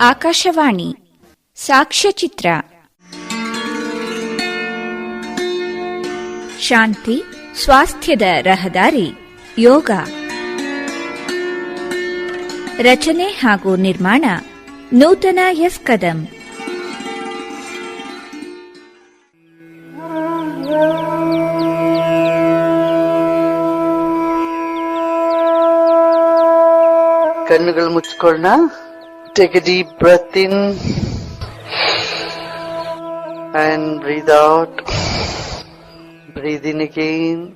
ಆಕಾಶವಾಣಿ ಸಾಕ್ಷ್ಯಚಿತ್ರ. ಶಾಂತಿ ಸ್ವಾಸ್ಥ್ಯದ ರಹದಾರಿ ಯೋಗ. ರಚನೆ ಹಾಗೂ ನಿರ್ಮಾಣ ನೂತನ ಎಸ್ ಕದಂ. ಕಣ್ಣುಗಳು ಮುಚ್ಕೊಳ್ಳೋಣ Take a deep breath in and breathe out. Breathe in again.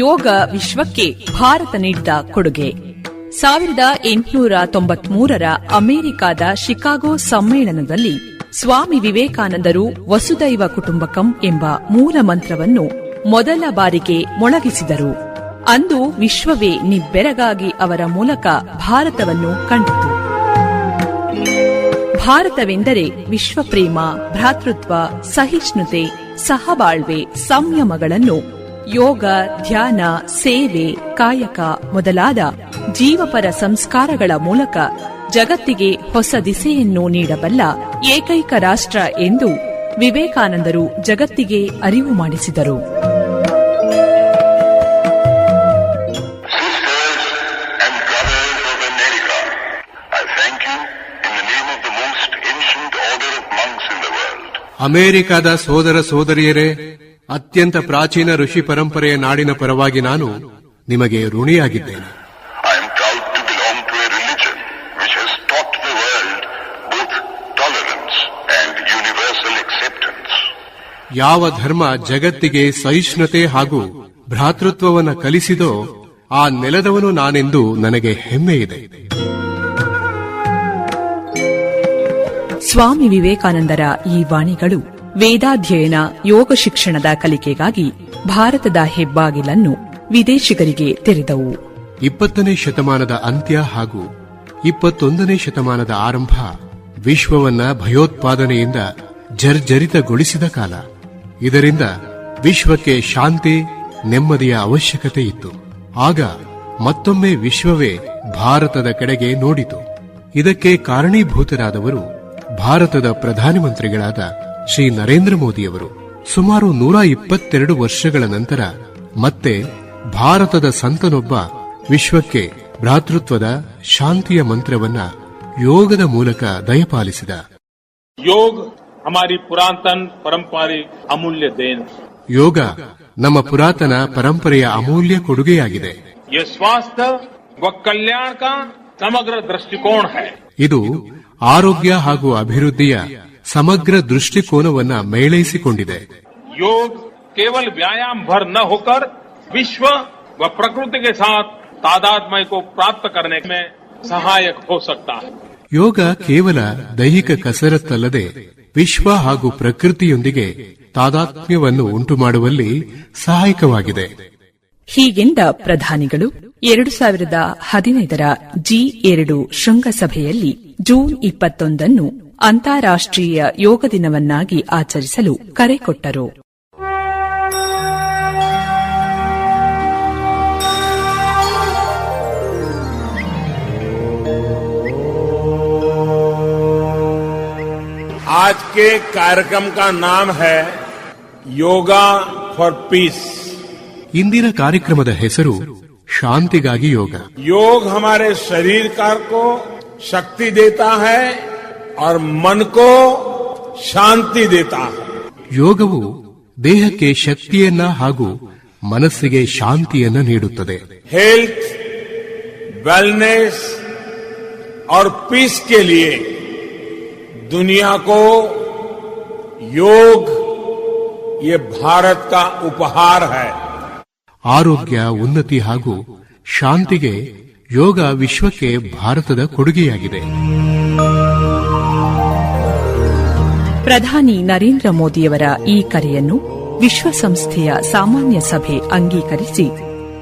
ಯೋಗ ವಿಶ್ವಕ್ಕೆ ಭಾರತ ನೀಡಿದ ಕೊಡುಗೆ. ಸಾವಿರದ ಎಂಟುನೂರ ತೊಂಬತ್ಮೂರರ ಅಮೆರಿಕಾದ ಶಿಕಾಗೋ ಸಮ್ಮೇಳನದಲ್ಲಿ ಸ್ವಾಮಿ ವಿವೇಕಾನಂದರು ವಸುದೈವ ಕುಟುಂಬಕಂ ಎಂಬ ಮೂಲ ಮಂತ್ರವನ್ನು ಮೊದಲ ಬಾರಿಗೆ ಮೊಳಗಿಸಿದರು. ಅಂದು ವಿಶ್ವವೇ ನಿಬ್ಬೆರಗಾಗಿ ಅವರ ಮೂಲಕ ಭಾರತವನ್ನು ಕಂಡಿತು. ಭಾರತವೆಂದರೆ ವಿಶ್ವಪ್ರೇಮ, ಭ್ರಾತೃತ್ವ, ಸಹಿಷ್ಣುತೆ, ಸಹಬಾಳ್ವೆ, ಸಂಯಮಗಳನ್ನು ಯೋಗ ಧ್ಯಾನ ಸೇವೆ ಕಾಯಕ ಮೊದಲಾದ ಜೀವಪರ ಸಂಸ್ಕಾರಗಳ ಮೂಲಕ ಜಗತ್ತಿಗೆ ಹೊಸ ದಿಸೆಯನ್ನು ನೀಡಬಲ್ಲ ಏಕೈಕ ರಾಷ್ಟ್ರ ಎಂದು ವಿವೇಕಾನಂದರು ಜಗತ್ತಿಗೆ ಅರಿವು ಮಾಡಿಸಿದರು Sisters and brothers of America, I thank you in the name of the most ancient order of monks in the world. ಅಮೆರಿಕದ ಸೋದರ ಸೋದರಿಯರೇ ಅತ್ಯಂತ ಪ್ರಾಚೀನ ಋಷಿ ಪರಂಪರೆಯ ನಾಡಿನ ಪರವಾಗಿ ನಾನು ನಿಮಗೆ ಋಣಿಯಾಗಿದ್ದೇನೆ I am proud to belong to a religion which has taught the world both tolerance and universal acceptance. ಯಾವ ಧರ್ಮ ಜಗತ್ತಿಗೆ ಸಹಿಷ್ಣುತೆ ಹಾಗೂ ಭ್ರಾತೃತ್ವವನ್ನು ಕಲಿಸಿದೋ ಆ ನೆಲದವನು ನಾನೆಂದು ನನಗೆ ಹೆಮ್ಮೆ ಇದೆ ಸ್ವಾಮಿ ವಿವೇಕಾನಂದರ ಈ ವಾಣಿಗಳು ವೇದಾಧ್ಯಯನ ಯೋಗ ಶಿಕ್ಷಣದ ಕಲಿಕೆಗಾಗಿ ಭಾರತದ ಹೆಬ್ಬಾಗಿಲನ್ನು ವಿದೇಶಿಗರಿಗೆ ತೆರೆದವು. ಇಪ್ಪತ್ತನೇ ಶತಮಾನದ ಅಂತ್ಯ ಹಾಗೂ ಇಪ್ಪತ್ತೊಂದನೇ ಶತಮಾನದ ಆರಂಭ ವಿಶ್ವವನ್ನ ಭಯೋತ್ಪಾದನೆಯಿಂದ ಜರ್ಜರಿತಗೊಳಿಸಿದ ಕಾಲ. ಇದರಿಂದ ವಿಶ್ವಕ್ಕೆ ಶಾಂತಿ, ನೆಮ್ಮದಿಯ ಅವಶ್ಯಕತೆ ಇತ್ತು. ಆಗ ಮತ್ತೊಮ್ಮೆ ವಿಶ್ವವೇ ಭಾರತದ ಕಡೆಗೆ ನೋಡಿತು. ಇದಕ್ಕೆ ಕಾರಣೀಭೂತರಾದವರು ಭಾರತದ ಪ್ರಧಾನಮಂತ್ರಿಗಳಾದ ಶ್ರೀ ನರೇಂದ್ರ ಮೋದಿಯವರು ಸುಮಾರು ನೂರ ಇಪ್ಪತ್ತೆರಡು ವರ್ಷಗಳ ನಂತರ ಮತ್ತೆ ಭಾರತದ ಸಂತನೊಬ್ಬ ವಿಶ್ವಕ್ಕೆ ಭ್ರಾತೃತ್ವದ ಶಾಂತಿಯ ಮಂತ್ರವನ್ನ ಯೋಗದ ಮೂಲಕ ದಯಪಾಲಿಸಿದ. ಯೋಗ ಹಮಾರಿ ಪುರಾತನ ಪರಂಪರೆ ಅಮೂಲ್ಯ ದೇನ್. ಯೋಗ ನಮ್ಮ ಪುರಾತನ ಪರಂಪರೆಯ ಅಮೂಲ್ಯ ಕೊಡುಗೆಯಾಗಿದೆ. ಸ್ವಾಸ್ಥ್ಯ ಕಲ್ಯಾಣ ಸಮಗ್ರ ದೃಷ್ಟಿಕೋನ ಇದು ಆರೋಗ್ಯ ಹಾಗೂ ಅಭಿವೃದ್ಧಿಯ ಸಮಗ್ರ ದೃಷ್ಟಿಕೋನವನ್ನ ಮೇಳೈಸಿಕೊಂಡಿದೆ. ಯೋಗ ಕೇವಲ ವ್ಯಾಯಾಮ ಭರ್ನ ಹೋಕರ್ ವಿಶ್ವ ವ ಪ್ರಕೃತಿಗೆ ಸಾಥ್ ತಾದಾತ್ಮ್ಯಕೋ ಪ್ರಾಪ್ತ ಸಹಾಯಕ ಹೋ ಯೋಗ ಕೇವಲ ದೈಹಿಕ ಕಸರತ್ತಲ್ಲದೆ ವಿಶ್ವ ಹಾಗೂ ಪ್ರಕೃತಿಯೊಂದಿಗೆ ತಾದಾತ್ಮ್ಯವನ್ನು ಉಂಟು ಮಾಡುವಲ್ಲಿ ಸಹಾಯಕವಾಗಿದೆ. ಹೀಗೆಂದ ಪ್ರಧಾನಿಗಳು ಎರಡು ಸಾವಿರದ ಹದಿನೈದರ ಜಿ ಎರಡು ಶೃಂಗಸಭೆಯಲ್ಲಿ ಜೂನ್ ಇಪ್ಪತ್ತೊಂದನ್ನು ಅಂತಾರಾಷ್ಟ್ರೀಯ ಯೋಗ ದಿನವನ್ನಾಗಿ ಆಚರಿಸಲು ಕರೆ ಕೊಟ್ಟರು आज के कार्यक्रम का नाम है योगा फॉर पीस ಇಂದಿನ ಕಾರ್ಯಕ್ರಮದ ಹೆಸರು ಶಾಂತಿಗಾಗಿ ಯೋಗ योग हमारे शरीर कार को शक्ति देता है और मन को शांति देता है ಯೋಗವು ದೇಹಕ್ಕೆ ಶಕ್ತಿಯನ್ನ ಹಾಗೂ ಮನಸ್ಸಿಗೆ ಶಾಂತಿಯನ್ನ ನೀಡುತ್ತದೆ हेल्थ वेलनेस और पीस के लिए दुनिया को योग ये भारत का उपहार है ಆರೋಗ್ಯ ಉನ್ನತಿ ಹಾಗೂ ಶಾಂತಿಗೆ ಯೋಗ ವಿಶ್ವಕ್ಕೆ ಭಾರತದ ಕೊಡುಗೆಯಾಗಿದೆ ಪ್ರಧಾನಿ ನರೇಂದ್ರ ಮೋದಿಯವರ ಈ ಕರೆಯನ್ನು ವಿಶ್ವಸಂಸ್ಥೆಯ ಸಾಮಾನ್ಯ ಸಭೆ ಅಂಗೀಕರಿಸಿ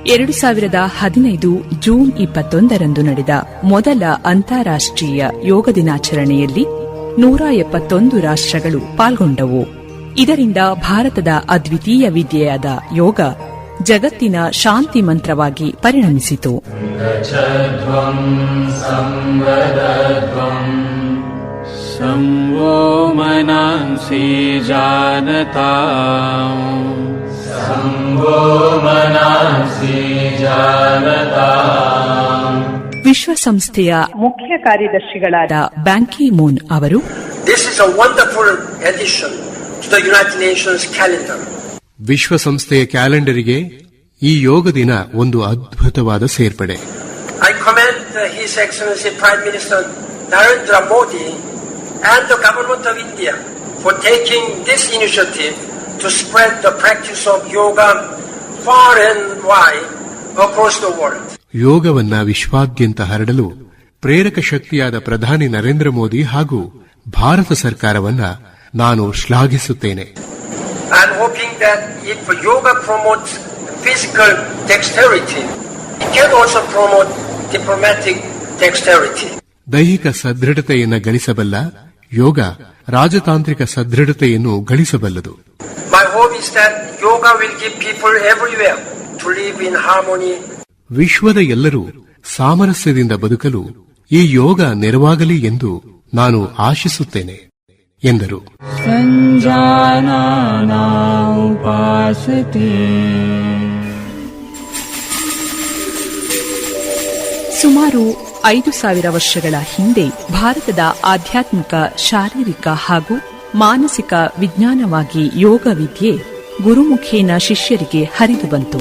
ಎರಡು ಸಾವಿರದ ಹದಿನೈದು ಜೂನ್ ಇಪ್ಪತ್ತೊಂದರಂದು ನಡೆದ ಮೊದಲ ಅಂತಾರಾಷ್ಟೀಯ ಯೋಗ ದಿನಾಚರಣೆಯಲ್ಲಿ ನೂರ ಎಪ್ಪತ್ತೊಂದು ರಾಷ್ಟ್ರಗಳು ಪಾಲ್ಗೊಂಡವು. ಇದರಿಂದ ಭಾರತದ ಅದ್ವಿತೀಯ ವಿದ್ಯೆಯಾದ ಯೋಗ ಜಗತ್ತಿನ ಶಾಂತಿ ಮಂತ್ರವಾಗಿ ಪರಿಣಮಿಸಿತು. मनांसि जानता ವಿಶ್ವಸಂಸ್ಥೆಯ ಮುಖ್ಯ ಕಾರ್ಯದರ್ಶಿಗಳಾದ ಬ್ಯಾಂಕಿ ಮೂನ್ ಅವರು This is a wonderful addition to the United Nations calendar. ವಿಶ್ವಸಂಸ್ಥೆಯ ಕ್ಯಾಲೆಂಡರಿಗೆ ಈ ಯೋಗ ದಿನ ಒಂದು ಅದ್ಭುತವಾದ ಸೇರ್ಪಡೆ I commend uh, His Excellency Prime Minister Narendra Modi and the Government of India for taking this initiative to spread the practice of yoga far and wide across the world. ಯೋಗವನ್ನ ವಿಶ್ವಾದ್ಯಂತ ಹರಡಲು ಪ್ರೇರಕ ಶಕ್ತಿಯಾದ ಪ್ರಧಾನಿ ನರೇಂದ್ರ ಮೋದಿ ಹಾಗೂ ಭಾರತ ಸರ್ಕಾರವನ್ನ ನಾನು ಶ್ಲಾಘಿಸುತ್ತೇನೆ I hoping that if yoga promotes physical dexterity, it can also promote diplomatic dexterity. ದೈಹಿಕ ಸದೃಢತೆಯನ್ನು ಗಳಿಸಬಲ್ಲ ಯೋಗ ರಾಜತಾಂತ್ರಿಕ ಸದೃಢತೆಯನ್ನು ಗಳಿಸಬಲ್ಲದು. ವಿಶ್ವದ ಎಲ್ಲರೂ ಸಾಮರಸ್ಯದಿಂದ ಬದುಕಲು ಈ ಯೋಗ ನೆರವಾಗಲಿ ಎಂದು ನಾನು ಆಶಿಸುತ್ತೇನೆ ಎಂದರು. ಸುಮಾರು ಐದು ಸಾವಿರ ವರ್ಷಗಳ ಹಿಂದೆ ಭಾರತದ ಆಧ್ಯಾತ್ಮಿಕ, ಶಾರೀರಿಕ ಹಾಗೂ ಮಾನಸಿಕ ವಿಜ್ಞಾನವಾಗಿ ಯೋಗ ವಿದ್ಯೆ ಗುರುಮುಖೇನ ಶಿಷ್ಯರಿಗೆ ಹರಿದು ಬಂತು.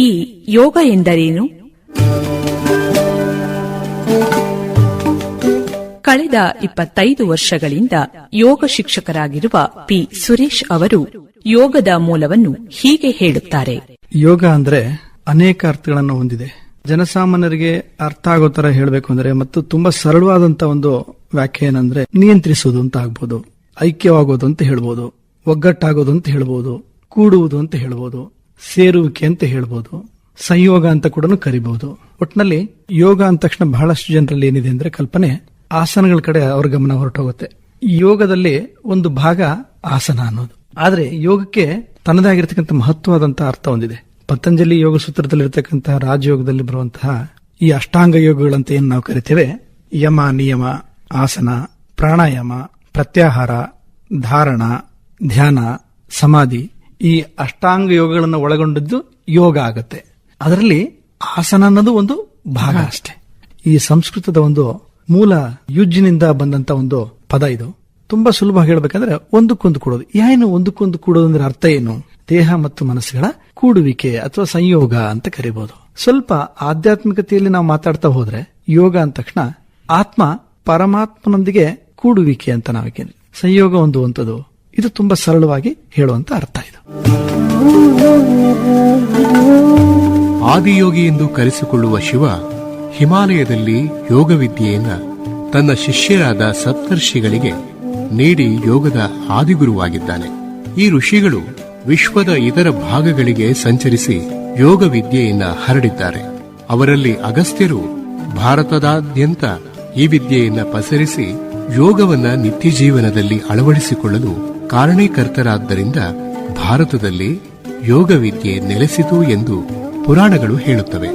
ಈ ಯೋಗ ಎಂದರೇನು? ಕಳೆದ ಇಪ್ಪತ್ತೈದು ವರ್ಷಗಳಿಂದ ಯೋಗ ಶಿಕ್ಷಕರಾಗಿರುವ ಪಿ. ಸುರೇಶ್ ಅವರು ಯೋಗದ ಮೂಲವನ್ನು ಹೀಗೆ ಹೇಳುತ್ತಾರೆ. ಯೋಗ ಅಂದ್ರೆ ಅನೇಕ ಅರ್ಥಗಳನ್ನು ಹೊಂದಿದೆ. ಜನಸಾಮಾನ್ಯರಿಗೆ ಅರ್ಥ ಆಗೋ ತರ ಹೇಳಬೇಕು ಅಂದ್ರೆ ಮತ್ತು ತುಂಬಾ ಸರಳವಾದಂತ ಒಂದು ವ್ಯಾಖ್ಯೆ ಏನಂದ್ರೆ ನಿಯಂತ್ರಿಸುವುದು ಅಂತ ಆಗ್ಬೋದು, ಐಕ್ಯವಾಗೋದು ಅಂತ ಹೇಳ್ಬೋದು, ಒಗ್ಗಟ್ಟಾಗೋದು ಅಂತ ಹೇಳ್ಬೋದು, ಕೂಡುವುದು ಅಂತ ಹೇಳ್ಬೋದು, ಸೇರುವಿಕೆ ಅಂತ ಹೇಳ್ಬೋದು, ಸಂಯೋಗ ಅಂತ ಕೂಡ ಕರಿಬಹುದು ಒಟ್ಟಿನಲ್ಲಿ ಯೋಗ ಅಂದ ತಕ್ಷಣ ಬಹಳಷ್ಟು ಜನರಲ್ಲಿ ಏನಿದೆ ಅಂದ್ರೆ ಕಲ್ಪನೆ ಆಸನಗಳ ಕಡೆ ಅವ್ರ ಗಮನ ಹೊರಟೋಗುತ್ತೆ. ಯೋಗದಲ್ಲಿ ಒಂದು ಭಾಗ ಆಸನ ಅನ್ನೋದು. ಆದ್ರೆ ಯೋಗಕ್ಕೆ ತನ್ನದೇ ಆಗಿರ್ತಕ್ಕಂಥ ಮಹತ್ವವಾದಂತಹ ಅರ್ಥ ಹೊಂದಿದೆ ಪತಂಜಲಿ ಯೋಗ ಸೂತ್ರದಲ್ಲಿರ್ತಕ್ಕಂತಹ ರಾಜಯೋಗದಲ್ಲಿ ಬರುವಂತಹ ಈ ಅಷ್ಟಾಂಗ ಯೋಗಗಳಂತ ಏನು ನಾವು ಕರಿತೇವೆ? ಯಮ ನಿಯಮ ಆಸನ ಪ್ರಾಣಾಯಾಮ ಪ್ರತ್ಯಾಹಾರ ಧಾರಣ ಧ್ಯಾನ ಸಮಾಧಿ ಈ ಅಷ್ಟಾಂಗ ಯೋಗಗಳನ್ನು ಒಳಗೊಂಡದ್ದು ಯೋಗ ಆಗತ್ತೆ. ಅದರಲ್ಲಿ ಆಸನ ಅನ್ನೋದು ಒಂದು ಭಾಗ ಅಷ್ಟೇ. ಈ ಸಂಸ್ಕೃತದ ಒಂದು ಮೂಲ ಯುಜ್ಜಿನಿಂದ ಬಂದಂತ ಒಂದು ಪದ ಇದು. ತುಂಬಾ ಸುಲಭ ಹೇಳ್ಬೇಕಂದ್ರೆ ಒಂದಕ್ಕೊಂದು ಕೂಡೋದು. ಏನು ಒಂದಕ್ಕೊಂದು ಕೂಡೋದು ಅಂದ್ರೆ ಅರ್ಥ ಏನು? ದೇಹ ಮತ್ತು ಮನಸ್ಸುಗಳ ಕೂಡುವಿಕೆ ಅಥವಾ ಸಂಯೋಗ ಅಂತ ಕರಿಬಹುದು ಸ್ವಲ್ಪ ಆಧ್ಯಾತ್ಮಿಕತೆಯಲ್ಲಿ ನಾವು ಮಾತಾಡ್ತಾ ಹೋದ್ರೆ ಯೋಗ ಅಂದ ತಕ್ಷಣ ಆತ್ಮ ಪರಮಾತ್ಮನೊಂದಿಗೆ ಕೂಡುವಿಕೆ ಅಂತ ನಾವೀಗ ಸಂಯೋಗ ಹೊಂದುವಂಥದ್ದು ಇದು ತುಂಬಾ ಸರಳವಾಗಿ ಹೇಳುವಂತ ಅರ್ಥ ಇದು. ಆದಿಯೋಗಿ ಎಂದು ಕರೆಸಿಕೊಳ್ಳುವ ಶಿವ ಹಿಮಾಲಯದಲ್ಲಿ ಯೋಗ ವಿದ್ಯೆಯನ್ನ ತನ್ನ ಶಿಷ್ಯರಾದ ಸಪ್ತರ್ಷಿಗಳಿಗೆ ನೀಡಿ ಯೋಗದ ಆದಿಗುರುವಾಗಿದ್ದಾನೆ. ಈ ಋಷಿಗಳು ವಿಶ್ವದ ಇತರ ಭಾಗಗಳಿಗೆ ಸಂಚರಿಸಿ ಯೋಗ ವಿದ್ಯೆಯನ್ನ ಹರಡಿದ್ದಾರೆ. ಅವರಲ್ಲಿ ಅಗಸ್ತ್ಯರು ಭಾರತದಾದ್ಯಂತ ಈ ವಿದ್ಯೆಯನ್ನ ಪಸರಿಸಿ ಯೋಗವನ್ನ ನಿತ್ಯ ಜೀವನದಲ್ಲಿ ಅಳವಡಿಸಿಕೊಳ್ಳಲು ಕಾರಣೀಕರ್ತರಾದ್ದರಿಂದ ಭಾರತದಲ್ಲಿ ಯೋಗ ವಿದ್ಯೆ ನೆಲೆಸಿತು ಎಂದು ಪುರಾಣಗಳು ಹೇಳುತ್ತವೆ.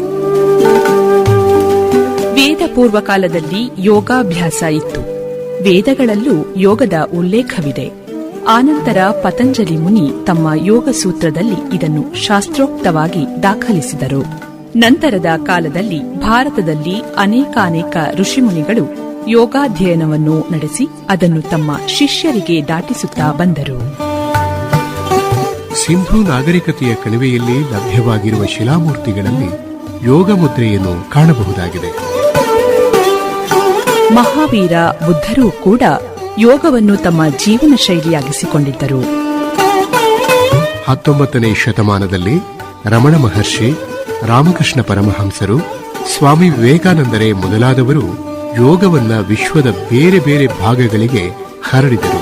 ವೇದ ಪೂರ್ವ ಕಾಲದಲ್ಲಿ ಯೋಗಾಭ್ಯಾಸ ಇತ್ತು. ವೇದಗಳಲ್ಲೂ ಯೋಗದ ಉಲ್ಲೇಖವಿದೆ. ಆನಂತರ ಪತಂಜಲಿ ಮುನಿ ತಮ್ಮ ಯೋಗ ಸೂತ್ರದಲ್ಲಿ ಇದನ್ನು ಶಾಸ್ತ್ರೋಕ್ತವಾಗಿ ದಾಖಲಿಸಿದರು. ನಂತರದ ಕಾಲದಲ್ಲಿ ಭಾರತದಲ್ಲಿ ಅನೇಕಾನೇಕ ಋಷಿಮುನಿಗಳು ಯೋಗಾಧ್ಯಯನವನ್ನು ನಡೆಸಿ ಅದನ್ನು ತಮ್ಮ ಶಿಷ್ಯರಿಗೆ ದಾಟಿಸುತ್ತಾ ಬಂದರು. ಸಿಂಧು ನಾಗರಿಕತೆಯ ಕಣಿವೆಯಲ್ಲಿ ಲಭ್ಯವಾಗಿರುವ ಶಿಲಾಮೂರ್ತಿಗಳಲ್ಲಿ ಯೋಗ ಮುದ್ರೆಯನ್ನು ಕಾಣಬಹುದಾಗಿದೆ. ಮಹಾವೀರ ಬುದ್ಧರೂ ಕೂಡ ಯೋಗವನ್ನು ತಮ್ಮ ಜೀವನ ಶೈಲಿಯಾಗಿಸಿಕೊಂಡಿದ್ದರು. ಹತ್ತೊಂಬತ್ತನೇ ಶತಮಾನದಲ್ಲಿ ರಮಣ ಮಹರ್ಷಿ ರಾಮಕೃಷ್ಣ ಪರಮಹಂಸರು ಸ್ವಾಮಿ ವಿವೇಕಾನಂದರೇ ಮೊದಲಾದವರು ಯೋಗವನ್ನ ವಿಶ್ವದ ಬೇರೆ ಬೇರೆ ಭಾಗಗಳಿಗೆ ಹರಡಿದರು.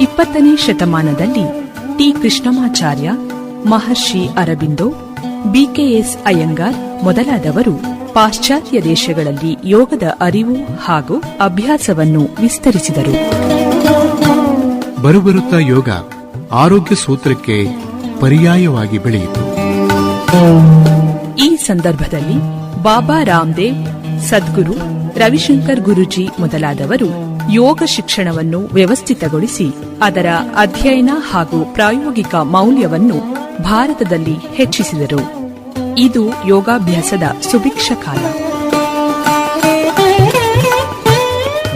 ಇಪ್ಪತ್ತನೇ ಶತಮಾನದಲ್ಲಿ ಟಿ. ಕೃಷ್ಣಮಾಚಾರ್ಯ ಮಹರ್ಷಿ ಅರಬಿಂದೋ ಬಿಕೆಎಸ್ ಅಯ್ಯಂಗಾರ್ ಮೊದಲಾದವರು ಪಾಶ್ಚಾತ್ಯ ದೇಶಗಳಲ್ಲಿ ಯೋಗದ ಅರಿವು ಹಾಗೂ ಅಭ್ಯಾಸವನ್ನು ವಿಸ್ತರಿಸಿದರು. ಬರುಬರುತ್ತಾ ಯೋಗ ಆರೋಗ್ಯ ಸೂತ್ರಕ್ಕೆ ಪರ್ಯಾಯವಾಗಿ ಬೆಳೆಯಿತು. ಈ ಸಂದರ್ಭದಲ್ಲಿ ಬಾಬಾ ರಾಮದೇವ್ ಸದ್ಗುರು ರವಿಶಂಕರ್ ಗುರುಜಿ ಮೊದಲಾದವರು ಯೋಗ ಶಿಕ್ಷಣವನ್ನು ವ್ಯವಸ್ಥಿತಗೊಳಿಸಿ ಅದರ ಅಧ್ಯಯನ ಹಾಗೂ ಪ್ರಾಯೋಗಿಕ ಮೌಲ್ಯವನ್ನು ಭಾರತದಲ್ಲಿ ಹೆಚ್ಚಿಸಿದರು. ಇದು ಯೋಗಾಭ್ಯಾಸದ ಸುಭಿಕ್ಷ ಕಾಲ.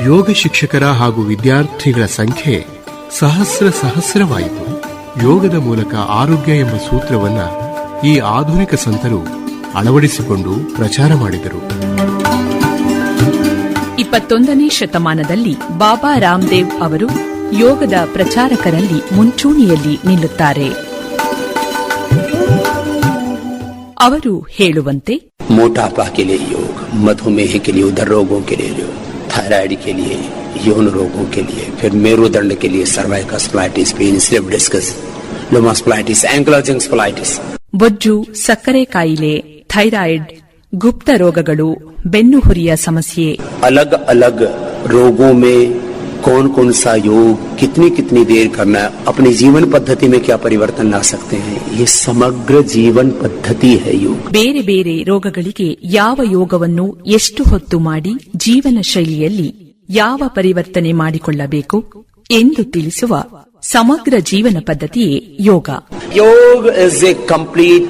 ಯೋಗ ಶಿಕ್ಷಕರ ಹಾಗೂ ವಿದ್ಯಾರ್ಥಿಗಳ ಸಂಖ್ಯೆ ಸಹಸ್ರ ಸಹಸ್ರವಾಯಿತು. ಯೋಗದ ಮೂಲಕ ಆರೋಗ್ಯ ಎಂಬ ಸೂತ್ರವನ್ನ ಈ ಆಧುನಿಕ ಸಂತರು ಅಳವಡಿಸಿಕೊಂಡು ಪ್ರಚಾರ ಮಾಡಿದರು. ಇಪ್ಪತ್ತೊಂದನೇ ಶತಮಾನದಲ್ಲಿ ಬಾಬಾ ರಾಮದೇವ್ ಅವರು ಯೋಗದ ಪ್ರಚಾರಕರಲ್ಲಿ ಮುಂಚೂಣಿಯಲ್ಲಿ ನಿಲ್ಲುತ್ತಾರೆ. ಅವರು ಹೇಳುವಂತೆ मोटापा के लिए योग मधुमेह के लिए उधर रोगों के लिए योग थायराइड के लिए यौन रोगों के लिए फिर मेरुदंड के लिए cervical spondylitis pain slip discs lumbar spondylitis ankylosing spondylitis ಬೊಜ್ಜು ಸಕ್ಕರೆ ಕಾಯಿಲೆ ಥೈರಾಯ್ಡ್ ಗುಪ್ತ ರೋಗಗಳು ಬೆನ್ನುಹುರಿಯ ಸಮಸ್ಯೆ अलग अलग रोगों में कौन कौन सा योग कितनी कितनी देर करना है अपनी जीवन पद्धति में क्या परिवर्तन ला सकते हैं ये समग्र जीवन पद्धति है योग ಬೇರೆ ಬೇರೆ ರೋಗಗಳಿಗೆ ಯಾವ ಯೋಗವನ್ನು ಎಷ್ಟು ಹೊತ್ತು ಮಾಡಿ ಜೀವನ ಶೈಲಿಯಲ್ಲಿ ಯಾವ ಪರಿವರ್ತನೆ ಮಾಡಿಕೊಳ್ಳಬೇಕು ಎಂದು ತಿಳಿಸುವ ಸಮಗ್ರ ಜೀವನ ಪದ್ಧತಿಯೇ ಯೋಗ yoga is a complete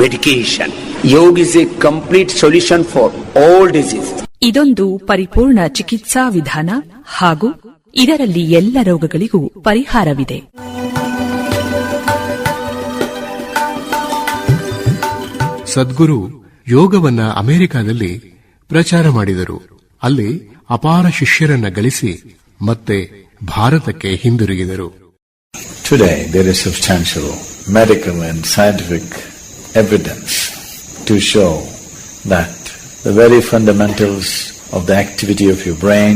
medication yoga is a complete solution for all disease ಇದೊಂದು ಪರಿಪೂರ್ಣ ಚಿಕಿತ್ಸಾ ವಿಧಾನ ಹಾಗೂ ಇದರಲ್ಲಿ ಎಲ್ಲ ರೋಗಗಳಿಗೂ ಪರಿಹಾರವಿದೆ. ಸದ್ಗುರು ಯೋಗವನ್ನ ಅಮೆರಿಕಾದಲ್ಲಿ ಪ್ರಚಾರ ಮಾಡಿದರು. ಅಲ್ಲಿ ಅಪಾರ ಶಿಷ್ಯರನ್ನ ಗಳಿಸಿ ಮತ್ತೆ ಭಾರತಕ್ಕೆ ಹಿಂದಿರುಗಿದರು. Today, there is substantial medical and scientific evidence to show that the very fundamentals of the activity of your brain,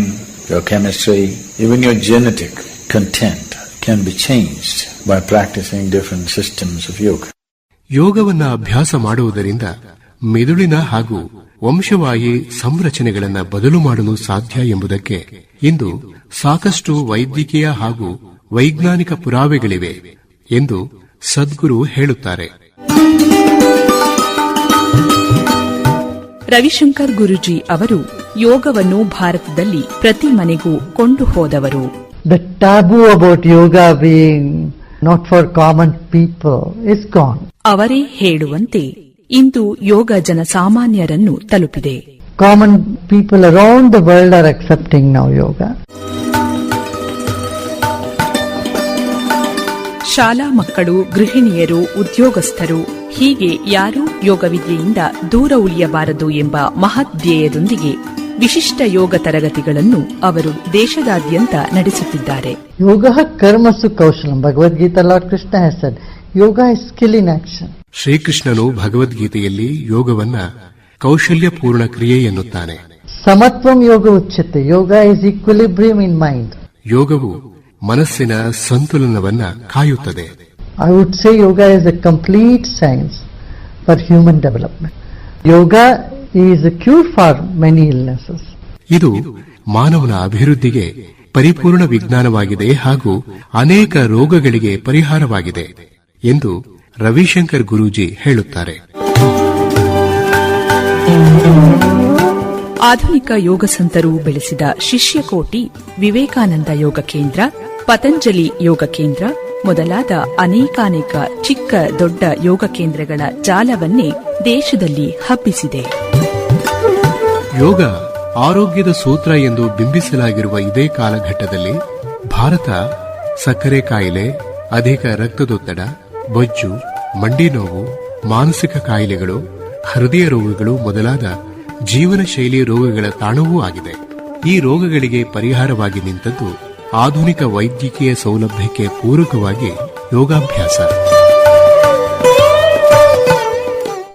your chemistry, even your genetic content can be changed by practicing different systems of yoga. ಯೋಗವನ್ನ ಅಭ್ಯಾಸ ಮಾಡುವುದರಿಂದ ಮೆದುಳಿನ ಹಾಗೂ ವಂಶವಾಹಿ ಸಂರಚನೆಗಳನ್ನು ಬದಲು ಮಾಡಲು ಸಾಧ್ಯ ಎಂಬುದಕ್ಕೆ ಇಂದು ಸಾಕಷ್ಟು ವೈದ್ಯಕೀಯ ಹಾಗೂ ವೈಜ್ಞಾನಿಕ ಪುರಾವೆಗಳಿವೆ ಎಂದು ಸದ್ಗುರು ಹೇಳುತ್ತಾರೆ ರವಿಶಂಕರ್ ಗುರುಜಿ ಅವರು ಯೋಗವನ್ನು ಭಾರತದಲ್ಲಿ ಪ್ರತಿ ಮನೆಗೂ ಕೊಂಡು ಹೋದವರು. The taboo about yoga being not for common people is gone ಅವರೇ ಹೇಳುವಂತೆ ಇಂದು ಯೋಗ ಜನಸಾಮಾನ್ಯರನ್ನು ತಲುಪಿದೆ. Common people around the world are accepting ನಾವು yoga. ಶಾಲಾ ಮಕ್ಕಳು ಗೃಹಿಣಿಯರು ಉದ್ಯೋಗಸ್ಥರು ಹೀಗೆ ಯಾರೂ ಯೋಗ ವಿದ್ಯೆಯಿಂದ ದೂರ ಉಳಿಯಬಾರದು ಎಂಬ ಮಹಾಧ್ಯೇಯದೊಂದಿಗೆ ವಿಶಿಷ್ಟ ಯೋಗ ತರಗತಿಗಳನ್ನು ಅವರು ದೇಶದಾದ್ಯಂತ ನಡೆಸುತ್ತಿದ್ದಾರೆ. ಯೋಗ ಕರ್ಮಸು ಕೌಶಲಂ. ಭಗವದ್ಗೀತಾ ಕೃಷ್ಣ ಹೆಸರ್. Yoga skill in action. ಶ್ರೀಕೃಷ್ಣನು ಭಗವದ್ಗೀತೆಯಲ್ಲಿ ಯೋಗವನ್ನ ಕೌಶಲ್ಯಪೂರ್ಣ ಕ್ರಿಯೆ ಎನ್ನುತ್ತಾನೆ. ಸಮತ್ವಂ ಯೋಗ ಉಚ್ಯತೆ. Yoga is equilibrium in mind. ಯೋಗವು ಮನಸ್ಸಿನ ಸಂತುಲನವನ್ನ ಕಾಯುತ್ತದೆ. I would say yoga is a complete science for human development yoga is a cure for many illnesses ಇದು ಮಾನವನ ಅಭಿವೃದ್ಧಿಗೆ ಪರಿಪೂರ್ಣ ವಿಜ್ಞಾನವಾಗಿದೆ ಹಾಗೂ ಅನೇಕ ರೋಗಗಳಿಗೆ ಪರಿಹಾರವಾಗಿದೆ ಎಂದು ರವಿಶಂಕರ್ ಗುರೂಜಿ ಹೇಳುತ್ತಾರೆ. ಆಧುನಿಕ ಯೋಗ ಸಂತರು ಬೆಳೆಸಿದ ಶಿಷ್ಯಕೋಟಿ ವಿವೇಕಾನಂದ ಯೋಗ ಕೇಂದ್ರ ಪತಂಜಲಿ ಯೋಗ ಕೇಂದ್ರ ಮೊದಲಾದ ಅನೇಕಾನೇಕ ಚಿಕ್ಕ ದೊಡ್ಡ ಯೋಗ ಕೇಂದ್ರಗಳ ಜಾಲವನ್ನೇ ದೇಶದಲ್ಲಿ ಹಬ್ಬಿಸಿದೆ. ಯೋಗ ಆರೋಗ್ಯದ ಸೂತ್ರ ಎಂದು ಬಿಂಬಿಸಲಾಗಿರುವ ಇದೇ ಕಾಲಘಟ್ಟದಲ್ಲಿ ಭಾರತ ಸಕ್ಕರೆ ಕಾಯಿಲೆ, ಅಧಿಕ ರಕ್ತದೊತ್ತಡ, ಬೊಜ್ಜು, ಮಂಡಿ ನೋವು, ಮಾನಸಿಕ ಕಾಯಿಲೆಗಳು, ಹೃದಯ ರೋಗಗಳು ಮೊದಲಾದ ಜೀವನ ಶೈಲಿ ರೋಗಗಳ ತಾಣವೂ ಆಗಿದೆ. ಈ ರೋಗಗಳಿಗೆ ಪರಿಹಾರವಾಗಿ ನಿಂತದ್ದು ಆಧುನಿಕ ವೈದ್ಯಕೀಯ ಸೌಲಭ್ಯಕ್ಕೆ ಪೂರಕವಾಗಿ ಯೋಗಾಭ್ಯಾಸ.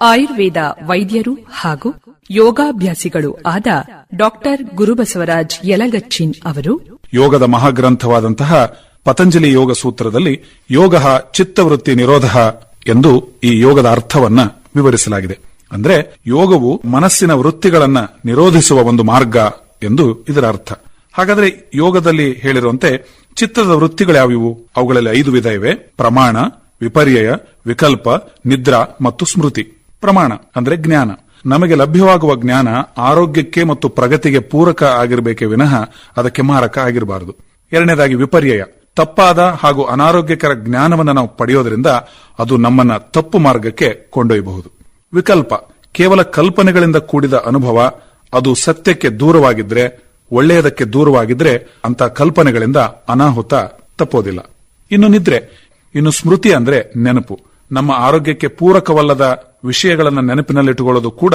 ಆಯುರ್ವೇದ ವೈದ್ಯರು ಹಾಗೂ ಯೋಗಾಭ್ಯಾಸಿಗಳು ಆದ ಡಾಕ್ಟರ್ ಗುರುಬಸವರಾಜ್ ಯಲಗಚ್ಚಿನ್ ಅವರು ಯೋಗದ ಮಹಾಗ್ರಂಥವಾದಂತಹ ಪತಂಜಲಿ ಯೋಗ ಸೂತ್ರದಲ್ಲಿ ಯೋಗ ಚಿತ್ತವೃತ್ತಿ ನಿರೋಧ ಎಂದು ಈ ಯೋಗದ ಅರ್ಥವನ್ನ ವಿವರಿಸಲಾಗಿದೆ. ಅಂದ್ರೆ ಯೋಗವು ಮನಸ್ಸಿನ ವೃತ್ತಿಗಳನ್ನ ನಿರೋಧಿಸುವ ಒಂದು ಮಾರ್ಗ ಎಂದು ಇದರ ಅರ್ಥ. ಹಾಗಾದ್ರೆ ಯೋಗದಲ್ಲಿ ಹೇಳಿರುವಂತೆ ಚಿತ್ತದ ಯಾವ್ಯಾವು ಅವುಗಳಲ್ಲಿ ಐದು ವಿಧ ಇವೆ. ಪ್ರಮಾಣ, ವಿಪರ್ಯಯ, ವಿಕಲ್ಪ, ನಿದ್ರಾ ಮತ್ತು ಸ್ಮೃತಿ. ಪ್ರಮಾಣ ಅಂದ್ರೆ ಜ್ಞಾನ. ನಮಗೆ ಲಭ್ಯವಾಗುವ ಜ್ಞಾನ ಆರೋಗ್ಯಕ್ಕೆ ಮತ್ತು ಪ್ರಗತಿಗೆ ಪೂರಕ ಆಗಿರಬೇಕೇ ವಿನಃ ಅದಕ್ಕೆ ಮಾರಕ ಆಗಿರಬಾರದು. ಎರಡನೇದಾಗಿ ವಿಪರ್ಯಯ. ತಪ್ಪಾದ ಹಾಗೂ ಅನಾರೋಗ್ಯಕರ ಜ್ಞಾನವನ್ನು ನಾವು ಪಡೆಯೋದ್ರಿಂದ ಅದು ನಮ್ಮನ್ನ ತಪ್ಪು ಮಾರ್ಗಕ್ಕೆ ಕೊಂಡೊಯ್ಯಬಹುದು. ವಿಕಲ್ಪ. ಕೇವಲ ಕಲ್ಪನೆಗಳಿಂದ ಕೂಡಿದ ಅನುಭವ, ಅದು ಸತ್ಯಕ್ಕೆ ದೂರವಾಗಿದ್ರೆ ಒಳ್ಳೆಯದಕ್ಕೆ ದೂರವಾಗಿದ್ರೆ ಅಂತ ಕಲ್ಪನೆಗಳಿಂದ ಅನಾಹುತ ತಪ್ಪೋದಿಲ್ಲ. ಇನ್ನು ನಿದ್ರೆ, ಇನ್ನು ಸ್ಮೃತಿ ಅಂದ್ರೆ ನೆನಪು. ನಮ್ಮ ಆರೋಗ್ಯಕ್ಕೆ ಪೂರಕವಲ್ಲದ ವಿಷಯಗಳನ್ನು ನೆನಪಿನಲ್ಲಿಟ್ಟುಕೊಳ್ಳೋದು ಕೂಡ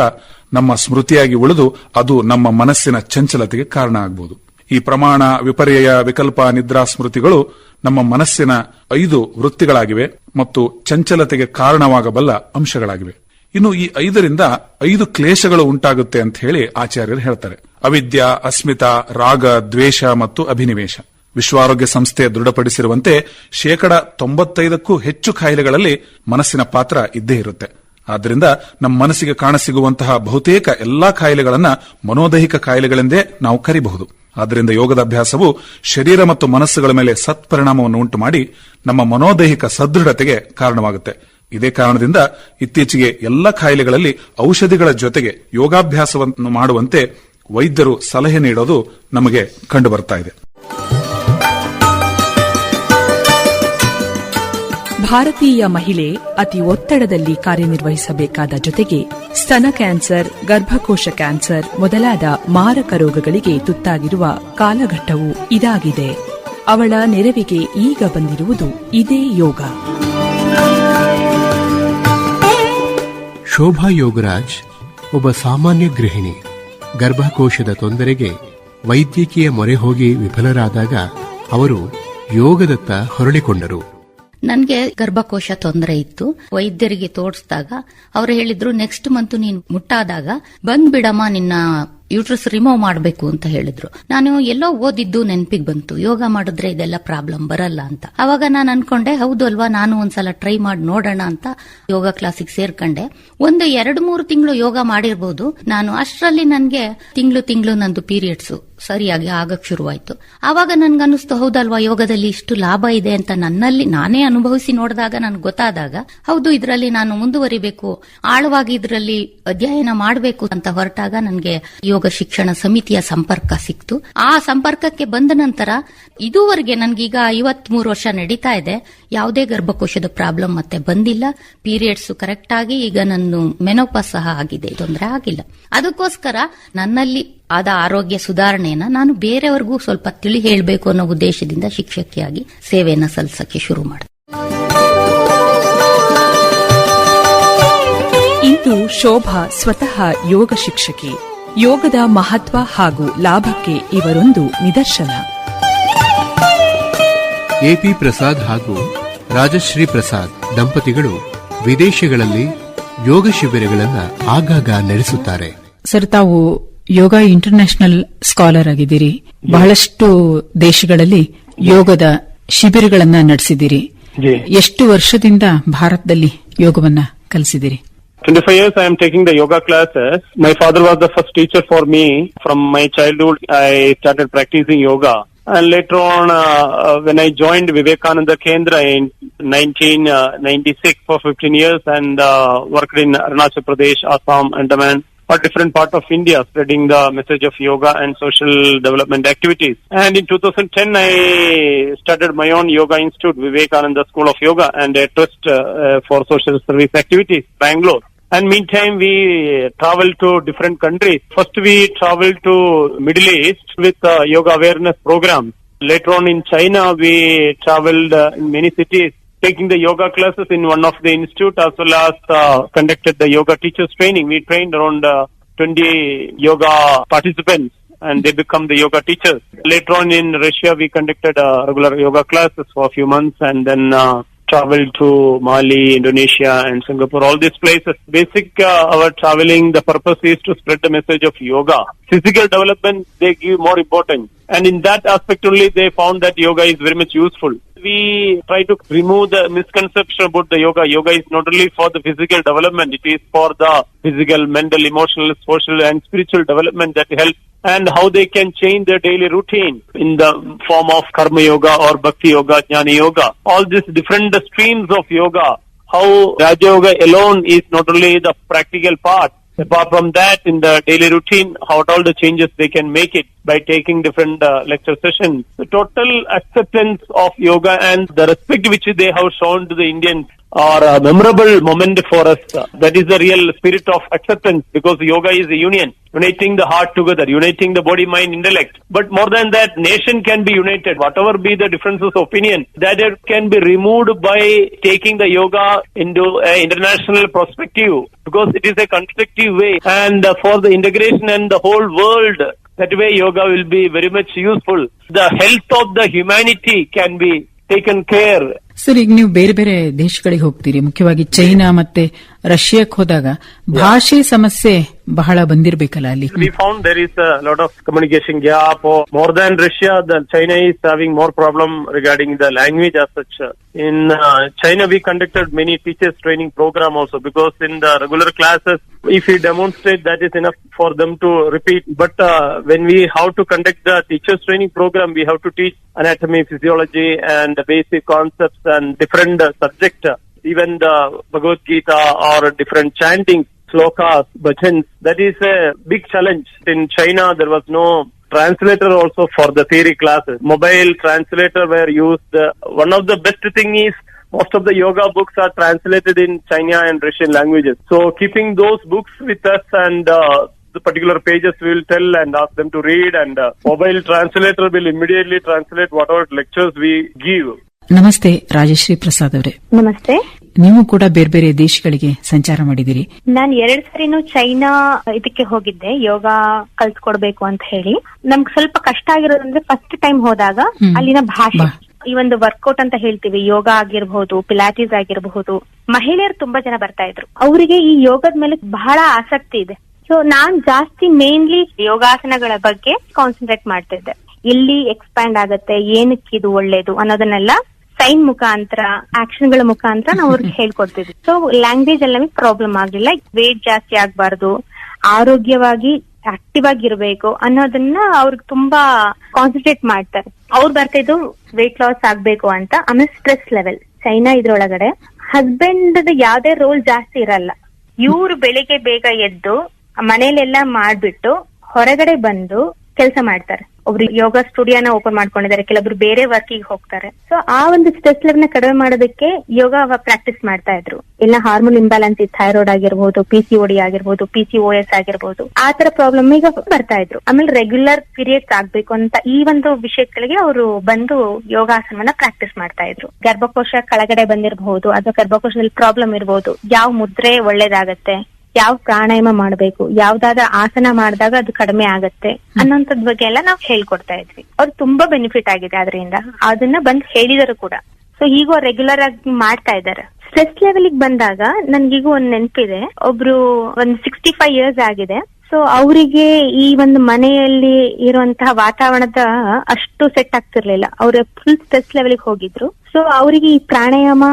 ನಮ್ಮ ಸ್ಮೃತಿಯಾಗಿ ಉಳಿದು ಅದು ನಮ್ಮ ಮನಸ್ಸಿನ ಚಂಚಲತೆಗೆ ಕಾರಣ ಆಗಬಹುದು ಈ ಪ್ರಮಾಣ, ವಿಪರ್ಯಯ, ವಿಕಲ್ಪ, ನಿದ್ರಾ ಸ್ಮೃತಿಗಳು ನಮ್ಮ ಮನಸ್ಸಿನ ಐದು ವೃತ್ತಿಗಳಾಗಿವೆ ಮತ್ತು ಚಂಚಲತೆಗೆ ಕಾರಣವಾಗಬಲ್ಲ ಅಂಶಗಳಾಗಿವೆ. ಇನ್ನು ಈ ಐದರಿಂದ ಐದು ಕ್ಲೇಶಗಳು ಉಂಟಾಗುತ್ತೆ ಅಂತ ಹೇಳಿ ಆಚಾರ್ಯರು ಹೇಳ್ತಾರೆ. ಅವಿದ್ಯ, ಅಸ್ಮಿತಾ, ರಾಗ, ದ್ವೇಷ ಮತ್ತು ಅಭಿನಿವೇಶ. ವಿಶ್ವ ಆರೋಗ್ಯ ಸಂಸ್ಥೆ ದೃಢಪಡಿಸಿರುವಂತೆ ಶೇಕಡ ತೊಂಬತ್ತೈದಕ್ಕೂ ಹೆಚ್ಚು ಕಾಯಿಲೆಗಳಲ್ಲಿ ಮನಸ್ಸಿನ ಪಾತ್ರ ಇದ್ದೇ ಇರುತ್ತೆ. ಆದ್ದರಿಂದ ನಮ್ಮ ಮನಸ್ಸಿಗೆ ಕಾಣಸಿಗುವಂತಹ ಬಹುತೇಕ ಎಲ್ಲಾ ಕಾಯಿಲೆಗಳನ್ನ ಮನೋದೈಹಿಕ ಕಾಯಿಲೆಗಳೆಂದೇ ನಾವು ಕರಿಬಹುದು. ಆದ್ದರಿಂದ ಯೋಗದ ಅಭ್ಯಾಸವು ಶರೀರ ಮತ್ತು ಮನಸ್ಸುಗಳ ಮೇಲೆ ಸತ್ಪರಿಣಾಮವನ್ನು ಉಂಟು ಮಾಡಿ ನಮ್ಮ ಮನೋದೈಹಿಕ ಸದೃಢತೆಗೆ ಕಾರಣವಾಗುತ್ತೆ. ಇದೇ ಕಾರಣದಿಂದ ಇತ್ತೀಚೆಗೆ ಎಲ್ಲ ಕಾಯಿಲೆಗಳಲ್ಲಿ ಔಷಧಿಗಳ ಜೊತೆಗೆ ಯೋಗಾಭ್ಯಾಸವನ್ನು ಮಾಡುವಂತೆ ವೈದ್ಯರು ಸಲಹೆ ನೀಡೋದು ನಮಗೆ ಕಂಡು ಬರ್ತಾ ಇದೆ. ಭಾರತೀಯ ಮಹಿಳೆ ಅತಿ ಒತ್ತಡದಲ್ಲಿ ಕಾರ್ಯನಿರ್ವಹಿಸಬೇಕಾದ ಜೊತೆಗೆ ಸ್ತನ ಕ್ಯಾನ್ಸರ್ ಗರ್ಭಕೋಶ ಕ್ಯಾನ್ಸರ್ ಮೊದಲಾದ ಮಾರಕ ರೋಗಗಳಿಗೆ ತುತ್ತಾಗಿರುವ ಕಾಲಘಟ್ಟವು ಇದಾಗಿದೆ. ಅವಳ ನೆರವಿಗೆ ಈಗ ಬಂದಿರುವುದು ಇದೇ ಯೋಗ. ಶೋಭಾ ಯೋಗರಾಜ್ ಒಬ್ಬ ಸಾಮಾನ್ಯ ಗೃಹಿಣಿ. ಗರ್ಭಕೋಶದ ತೊಂದರೆಗೆ ವೈದ್ಯಕೀಯ ಮೊರೆ ಹೋಗಿ ವಿಫಲರಾದಾಗ ಅವರು ಯೋಗದತ್ತ ಹೊರಳಿಕೊಂಡರು. ನನಗೆ ಗರ್ಭಕೋಶ ತೊಂದರೆ ಇತ್ತು. ವೈದ್ಯರಿಗೆ ತೋರಿಸಿದಾಗ, ಅವರು ಹೇಳಿದ್ರು ನೆಕ್ಸ್ಟ್ ಮಂತ್ ನೀನು ಮುಟ್ಟಾದಾಗ ಬಂದ್ಬಿಡಮ್ಮ ನಿನ್ನ ಯೂಟ್ರಸ್ ರಿಮೂವ್ ಮಾಡಬೇಕು ಅಂತ ಹೇಳಿದ್ರು. ನಾನು ಎಲ್ಲೋ ಓದಿದ್ದು ನೆನಪಿಗೆ ಬಂತು. ಯೋಗ ಮಾಡಿದ್ರೆ ಇದೆಲ್ಲ ಪ್ರಾಬ್ಲಮ್ ಬರಲ್ಲ ಅಂತ. ಅವಾಗ ನಾನು ಅನ್ಕೊಂಡೆ, ಹೌದು ಅಲ್ವಾ, ನಾನು ಒಂದ್ಸಲ ಟ್ರೈ ಮಾಡಿ ನೋಡೋಣ ಅಂತ ಯೋಗ ಕ್ಲಾಸಿಗೆ ಸೇರ್ಕೊಂಡೆ. ಒಂದು ಎರಡು ಮೂರು ತಿಂಗಳು ಯೋಗ ಮಾಡಿರ್ಬೋದು. ನಾನು ಅಷ್ಟರಲ್ಲಿ ನನಗೆ ತಿಂಗಳು ತಿಂಗಳು ನಂದು ಪೀರಿಯಡ್ಸ್ ಸರಿಯಾಗಿ ಆಗಕ್ ಶುರುವಾಯ್ತು. ಆವಾಗ ನನ್ಗನ್ನಿಸ್ತು, ಹೌದಲ್ವಾ, ಯೋಗದಲ್ಲಿ ಇಷ್ಟು ಲಾಭ ಇದೆ ಅಂತ ನನ್ನಲ್ಲಿ ನಾನೇ ಅನುಭವಿಸಿ ನೋಡಿದಾಗ ನನ್ಗೆ ಗೊತ್ತಾದಾಗ, ಹೌದು, ಇದರಲ್ಲಿ ನಾನು ಮುಂದುವರಿಬೇಕು, ಆಳವಾಗಿ ಇದರಲ್ಲಿ ಅಧ್ಯಯನ ಮಾಡಬೇಕು ಅಂತ ಹೊರಟಾಗ ನನಗೆ ಯೋಗ ಶಿಕ್ಷಣ ಸಮಿತಿಯ ಸಂಪರ್ಕ ಸಿಕ್ತು. ಆ ಸಂಪರ್ಕಕ್ಕೆ ಬಂದ ನಂತರ ಇದುವರೆಗೆ ನನ್ಗೀಗ ಐವತ್ ಮೂರು ವರ್ಷ ನಡೀತಾ ಇದೆ. ಯಾವುದೇ ಗರ್ಭಕೋಶದ ಪ್ರಾಬ್ಲಮ್ ಮತ್ತೆ ಬಂದಿಲ್ಲ. ಪೀರಿಯಡ್ಸ್ ಕರೆಕ್ಟ್ ಆಗಿ ಈಗ ನನ್ನ ಮೆನೋಪಾಸ್ ಸಹ ಆಗಿದೆ. ತೊಂದರೆ ಆಗಿಲ್ಲ. ಅದಕ್ಕೋಸ್ಕರ ನನ್ನಲ್ಲಿ ಆದ ಆರೋಗ್ಯ ಸುಧಾರಣೆಯನ್ನ ನಾನು ಬೇರೆಯವರಿಗೂ ಸ್ವಲ್ಪ ತಿಳಿ ಹೇಳಬೇಕು ಅನ್ನೋ ಉದ್ದೇಶದಿಂದ ಶಿಕ್ಷಕಿಯಾಗಿ ಸೇವೆಯನ್ನು ಸಲ್ಲಿಸಕ್ಕೆ ಶುರು ಮಾಡಿದೆ. ಇಂದು ಶೋಭಾ ಸ್ವತಃ ಯೋಗ ಶಿಕ್ಷಕಿ. ಯೋಗದ ಮಹತ್ವ ಹಾಗೂ ಲಾಭಕ್ಕೆ ಇವರೊಂದು ನಿದರ್ಶನ. ಎಪಿ ಪ್ರಸಾದ್ ಹಾಗೂ ರಾಜಶ್ರೀ ಪ್ರಸಾದ್ ದಂಪತಿಗಳು ವಿದೇಶಗಳಲ್ಲಿ ಯೋಗ ಶಿಬಿರಗಳನ್ನು ಆಗಾಗ ನಡೆಸುತ್ತಾರೆ. ಸರ್ ತಾವು ಯೋಗ ಇಂಟರ್ನ್ಯಾಷನಲ್ ಸ್ಕಾಲರ್ ಆಗಿದ್ದೀರಿ ಬಹಳಷ್ಟು ದೇಶಗಳಲ್ಲಿ ಯೋಗದ ಶಿಬಿರಗಳನ್ನ ನಡೆಸಿದ್ದೀರಿ ಎಷ್ಟು ವರ್ಷದಿಂದ ಭಾರತದಲ್ಲಿ ಯೋಗವನ್ನ ಕಲಿಸಿದಿರಿ 25 years I am taking the yoga classes. My father was the first teacher for me. From my childhood, I started practicing yoga. And later on, uh, when when I joined Vivekananda Kendra in 1996 for 15 years and uh, worked in Arunachal Pradesh, Assam, Andaman, or different part of India, spreading the message of yoga and social development activities. And in 2010, I started my own yoga institute, Vivekananda School of Yoga, and a trust uh, uh, for social service activities, Bangalore. And meantime, we traveled to different countries. First, we traveled to Middle East with yoga awareness program. Later on in China, we traveled uh, in many cities taking the yoga classes in one of the institute as well as uh, conducted the yoga teachers training. We trained around uh, 20 yoga participants and they become the yoga teachers. Later on in Russia, we conducted uh, regular yoga classes for a few months and then uh, traveled to Mali, Indonesia, and Singapore. All these places. Basic uh, our traveling. The purpose is to spread the message of yoga. Physical development they give more importance, and in that aspect only they found that yoga is very much useful. We try to remove the misconception about the yoga. Yoga is not only for the physical development; it is for the physical, mental, emotional, social, and spiritual development that helps and how they can change their daily routine in the form of karma yoga or bhakti yoga, jnana yoga. All these different streams of yoga. How Raja Yoga alone is not only the practical part. Apart from that, in the daily routine, how all the changes they can make it by taking different uh, lecture sessions. The total acceptance of yoga and the respect which they have shown to the Indians are a memorable moment for us. That is the real spirit of acceptance because yoga is a union, uniting the heart together, uniting the body, mind, intellect. But more than that, nation can be united. Whatever be the differences of opinion, that it can be removed by taking the yoga into an international perspective because it is a constructive way and uh, for the integration and the whole world. That way yoga will be very much useful. The health of the humanity can be taken care sir ಈಗ ನೀವು ಬೇರೆ ಬೇರೆ ದೇಶಗಳಿಗೆ ಹೋಗ್ತೀರಿ ಮುಖ್ಯವಾಗಿ China ಮತ್ತೆ ರಷ್ಯಾಕ್ಕೆ ಹೋದಾಗ ಭಾಷೆ ಸಮಸ್ಯೆ ಬಹಳ ಬಂದಿರಬೇಕಲ್ಲ ಅಲ್ಲಿ we found there is a lot of communication gap. Or more than Russia, the China is having more problem regarding the language as such. In uh, China, we conducted many teachers training program also because in the regular classes, if we demonstrate, that is enough for them to repeat. But uh, when we have to conduct the teachers training program, we have to teach anatomy, physiology, and the basic concepts and different uh, subject. Even the Bhagavad Gita or different chanting slokas, bhajans. That is a big challenge. In China, there was no translator also for the theory classes. Mobile translator were used. One of the best thing is most of the yoga books are translated in China and Russian languages. So keeping those books with us and uh, the particular pages we will tell and ask them to read and uh, mobile translator will immediately translate whatever lectures we give. ನಮಸ್ತೆ ರಾಜಶ್ರೀ ಪ್ರಸಾದ್ ಅವರೇ. ನಮಸ್ತೆ. ನೀವು ಕೂಡ ಬೇರೆ ಬೇರೆ ದೇಶಗಳಿಗೆ ಸಂಚಾರ ಮಾಡಿದಿರಿ ನಾನು ಎರಡ್ ಸರಿನೂ ಚೈನಾ ಇದಕ್ಕೆ ಹೋಗಿದ್ದೆ. ಯೋಗ ಕಲ್ತ್ಕೊಡ್ಬೇಕು ಅಂತ ಹೇಳಿ. ನಮ್ಗೆ ಸ್ವಲ್ಪ ಕಷ್ಟ ಆಗಿರೋದಂದ್ರೆ ಫಸ್ಟ್ ಟೈಮ್ ಹೋದಾಗ ಅಲ್ಲಿನ ಭಾಷೆ. ಈ ಒಂದು ವರ್ಕೌಟ್ ಅಂತ ಹೇಳ್ತೀವಿ. ಯೋಗ ಆಗಿರಬಹುದು ಪಿಲಾಟಿಸ್ ಆಗಿರಬಹುದು ಮಹಿಳೆಯರು ತುಂಬಾ ಜನ ಬರ್ತಾ ಇದ್ರು. ಅವರಿಗೆ ಈ ಯೋಗದ ಮೇಲೆ ಬಹಳ ಆಸಕ್ತಿ ಇದೆ. ಸೊ ನಾನ್ ಜಾಸ್ತಿ ಮೇನ್ಲಿ ಯೋಗಾಸನಗಳ ಬಗ್ಗೆ ಕಾನ್ಸಂಟ್ರೇಟ್ ಮಾಡ್ತಿದ್ದೆ. ಎಲ್ಲಿ ಎಕ್ಸ್ಪ್ಯಾಂಡ್ ಆಗತ್ತೆ ಏನಕ್ಕಿದು ಇದು ಒಳ್ಳೇದು ಅನ್ನೋದನ್ನೆಲ್ಲ ಸೈನ್ ಮುಖಾಂತರ ಆಕ್ಷನ್ಗಳ ಮುಖಾಂತರ ನಾವು ಅವ್ರಿಗೆ ಹೇಳ್ಕೊಡ್ತಿದ್ವಿ. ಸೊ ಲ್ಯಾಂಗ್ವೇಜ್ ಎಲ್ಲ ಪ್ರಾಬ್ಲಮ್ ಆಗ್ಲಿಲ್ಲ. ವೇಟ್ ಜಾಸ್ತಿ ಆಗ್ಬಾರ್ದು, ಆರೋಗ್ಯವಾಗಿ ಆಕ್ಟಿವ್ ಆಗಿರ್ಬೇಕು ಅನ್ನೋದನ್ನ ಅವ್ರಿಗೆ ತುಂಬಾ ಕಾನ್ಸಂಟ್ರೇಟ್ ಮಾಡ್ತಾರೆ. ಅವ್ರು ಬರ್ತಿದ್ದು ವೇಟ್ ಲಾಸ್ ಆಗ್ಬೇಕು ಅಂತ ಆಮೇಲೆ ಸ್ಟ್ರೆಸ್ ಲೆವೆಲ್ ಚೈನಾ ಇದ್ರೊಳಗಡೆ. ಹಸ್ಬೆಂಡ್ ಯಾವ್ದೇ ರೋಲ್ ಜಾಸ್ತಿ ಇರಲ್ಲ. ಇವ್ರು ಬೆಳಿಗ್ಗೆ ಬೇಗ ಎದ್ದು ಮನೇಲೆಲ್ಲ ಮಾಡ್ಬಿಟ್ಟು ಹೊರಗಡೆ ಬಂದು ಕೆಲಸ ಮಾಡ್ತಾರೆ. ಒಬ್ರು ಯೋಗ ಸ್ಟುಡಿಯೋನ ಓಪನ್ ಮಾಡ್ಕೊಂಡಿದ್ದಾರೆ ಕೆಲವೊಬ್ರು ಬೇರೆ ವರ್ಕಿಗೆ ಹೋಗ್ತಾರೆ. ಸೊ ಆ ಒಂದು ಸ್ಟ್ರೆಸ್ ಲೆವೆಲ್ನ ಕಡಿಮೆ ಮಾಡೋದಕ್ಕೆ ಯೋಗ ಪ್ರಾಕ್ಟೀಸ್ ಮಾಡ್ತಾ ಇದ್ರು. ಇಲ್ಲ ಹಾರ್ಮೋನ್ ಇಂಬ್ಯಾಲೆನ್ಸ್ ಥೈರಾಯ್ಡ್ ಆಗಿರ್ಬೋದು ಪಿ ಸಿ ಓಡಿ ಆಗಿರ್ಬಹುದು ಪಿ ಸಿ ಓ ಎಸ್ ಆಗಿರ್ಬೋದು, ಆ ತರ ಪ್ರಾಬ್ಲಮ್ ಈಗ ಬರ್ತಾ ಇದ್ರು. ಆಮೇಲೆ ರೆಗ್ಯುಲರ್ ಪೀರಿಯಡ್ಸ್ ಆಗ್ಬೇಕು ಅಂತ ಈ ಒಂದು ವಿಷಯಗಳಿಗೆ ಅವರು ಬಂದು ಯೋಗಾಸನವನ್ನ ಪ್ರಾಕ್ಟೀಸ್ ಮಾಡ್ತಾ ಇದ್ರು. ಗರ್ಭಕೋಶ ಕೆಳಗಡೆ ಬಂದಿರಬಹುದು ಅಥವಾ ಗರ್ಭಕೋಶದಲ್ಲಿ ಪ್ರಾಬ್ಲಮ್ ಇರಬಹುದು ಯಾವ ಮುದ್ರೆ ಒಳ್ಳೇದಾಗತ್ತೆ ಯಾವ ಪ್ರಾಣಾಯಾಮ ಮಾಡಬೇಕು ಯಾವ್ದಾದ್ರ ಆಸನ ಮಾಡಿದಾಗ ಅದು ಕಡಿಮೆ ಆಗತ್ತೆ ಅನ್ನೋಂಥದ್ ಬಗ್ಗೆ ಎಲ್ಲ ನಾವು ಹೇಳ್ಕೊಡ್ತಾ ಇದ್ವಿ. ಅವ್ರು ತುಂಬಾ ಬೆನಿಫಿಟ್ ಆಗಿದೆ ಅದರಿಂದ ಅದನ್ನ ಬಂದ್ ಹೇಳಿದರು ಕೂಡ. ಸೊ ಈಗ ರೆಗ್ಯುಲರ್ ಆಗಿ ಮಾಡ್ತಾ ಇದ್ದಾರೆ. ಸ್ಟ್ರೆಸ್ ಲೆವೆಲ್ ಬಂದಾಗ ನನ್ಗೀಗ ಒಂದ್ ನೆನಪಿದೆ. ಒಬ್ರು ಒಂದ್ ಸಿಕ್ಸ್ಟಿ ಫೈವ್ ಇಯರ್ಸ್ ಆಗಿದೆ. ಸೊ ಅವರಿಗೆ ಈ ಒಂದು ಮನೆಯಲ್ಲಿ ಇರುವಂತಹ ವಾತಾವರಣದ ಅಷ್ಟು ಸೆಟ್ ಆಗ್ತಿರ್ಲಿಲ್ಲ. ಅವ್ರ ಫುಲ್ ಸ್ಟ್ರೆಸ್ ಲೆವೆಲ್ಗೆ ಹೋಗಿದ್ರು. ಸೊ ಅವರಿಗೆ ಈ ಪ್ರಾಣಾಯಾಮ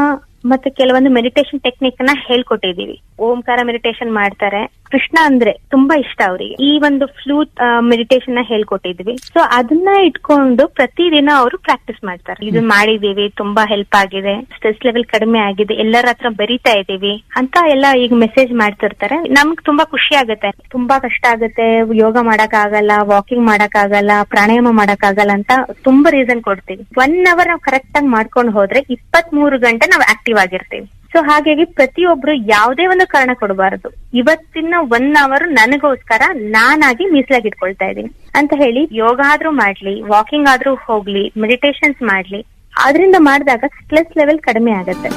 ಮತ್ತೆ ಕೆಲವೊಂದು ಮೆಡಿಟೇಷನ್ ಟೆಕ್ನಿಕ್ನ ಹೇಳ್ಕೊಟ್ಟಿದೀವಿ ಓಂಕಾರ ಮೆಡಿಟೇಷನ್ ಮಾಡ್ತಾರೆ. ಕೃಷ್ಣ ಅಂದ್ರೆ ತುಂಬಾ ಇಷ್ಟ ಅವರಿಗೆ. ಈ ಒಂದು ಫ್ಲೂಟ್ ಮೆಡಿಟೇಷನ್ನ ಹೇಳ್ಕೊಟ್ಟಿದ್ವಿ. ಸೊ ಅದನ್ನ ಇಟ್ಕೊಂಡು ಪ್ರತಿದಿನ ಅವರು ಪ್ರಾಕ್ಟೀಸ್ ಮಾಡ್ತಾರೆ. ಇದು ಮಾಡಿದೀವಿ ತುಂಬಾ ಹೆಲ್ಪ್ ಆಗಿದೆ ಸ್ಟ್ರೆಸ್ ಲೆವೆಲ್ ಕಡಿಮೆ ಆಗಿದೆ ಎಲ್ಲರ ಹತ್ರ ಬರಿತಾ ಇದೀವಿ ಅಂತ ಎಲ್ಲ ಈಗ ಮೆಸೇಜ್ ಮಾಡ್ತಿರ್ತಾರೆ. ನಮ್ಗೆ ತುಂಬಾ ಖುಷಿ ಆಗುತ್ತೆ. ತುಂಬಾ ಕಷ್ಟ ಆಗುತ್ತೆ. ಯೋಗ ಮಾಡಕ್ ಆಗಲ್ಲ ವಾಕಿಂಗ್ ಮಾಡಕ್ ಆಗಲ್ಲ ಪ್ರಾಣಾಯಾಮ ಮಾಡಕ್ ಆಗಲ್ಲ ಅಂತ ತುಂಬಾ ರೀಸನ್ ಕೊಡ್ತೀವಿ. ಒನ್ ಅವರ್ ನಾವು ಕರೆಕ್ಟ್ ಆಗಿ ಮಾಡ್ಕೊಂಡು ಹೋದ್ರೆ ಇಪ್ಪತ್ಮೂರು ಗಂಟೆ ನಾವು ಆಕ್ಟಿವ್ ಆಗಿರ್ತೀವಿ. ಸೊ ಹಾಗಾಗಿ ಪ್ರತಿಯೊಬ್ರು ಯಾವುದೇ ಒಂದು ಕಾರಣ ಕೊಡಬಾರದು. ಇವತ್ತಿನ ಒನ್ ಅವರ್ ನನಗೋಸ್ಕರ ನಾನಾಗಿ ಮೀಸಲಾಗಿ ಇಟ್ಕೊಳ್ತಾ ಇದ್ದೀನಿ. ಅಂತ ಹೇಳಿ, ಯೋಗ ಆದ್ರೂ ಮಾಡ್ಲಿ ವಾಕಿಂಗ್ ಆದ್ರೂ ಹೋಗ್ಲಿ ಮೆಡಿಟೇಷನ್ಸ್ ಮಾಡ್ಲಿ ಅದರಿಂದ ಮಾಡಿದಾಗ ಸ್ಟ್ರೆಸ್ ಲೆವೆಲ್ ಕಡಿಮೆ ಆಗತ್ತೆ.